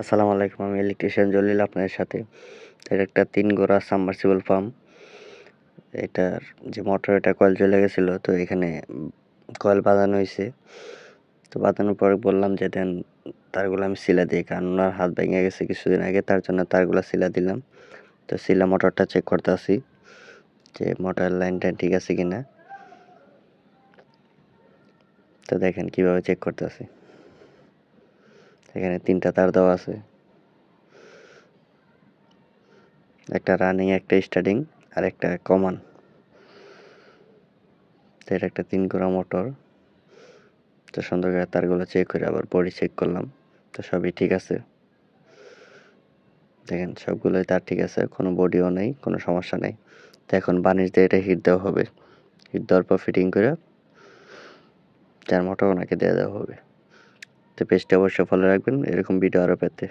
আসসালামু আলাইকুম, আমি ইলেকট্রিশিয়ান জলিল আপনাদের সাথে। এটা একটা তিন গোড়া সাবমার্সিবল পাম্প এটার যে মোটর, এটা কয়েল চলে গেছিল, তো এখানে কয়েল বাঁধানো হয়েছে তো বাঁধানোর পরে বললাম যে, দেন তারগুলো আমি সিলা দিই। কারণ ওনার হাত ভেঙে গেছে কিছুদিন আগে, তার জন্য তারগুলো সিলা দিলাম। তো সিলা মোটরটা চেক করতে আসি যে মোটর লাইনটা ঠিক আছে কি না তো দেখেন কীভাবে চেক করতে আসি। এখানে তিনটা তার দেওয়া আছে। একটা রানিং একটা স্টার্টিং আর একটা কমান তো এটা একটা তিন গোড়া মোটর তো সুন্দর করে তারগুলো চেক করে আবার বডি চেক করলাম। তো সবই ঠিক আছে। দেখেন, সবগুলোই তার ঠিক আছে, কোনো বডিও নেই, কোনো সমস্যা নেই। তো এখন বানিশ দিয়ে এটা হিট দেওয়া হবে। হিট দেওয়ার পর ফিটিং করে চার মোটর ওনাকে দিয়ে দেওয়া হবে। পেজটা অবশ্যই ফলো রাখবেন। এরকম ভিডিও আরও পেতে।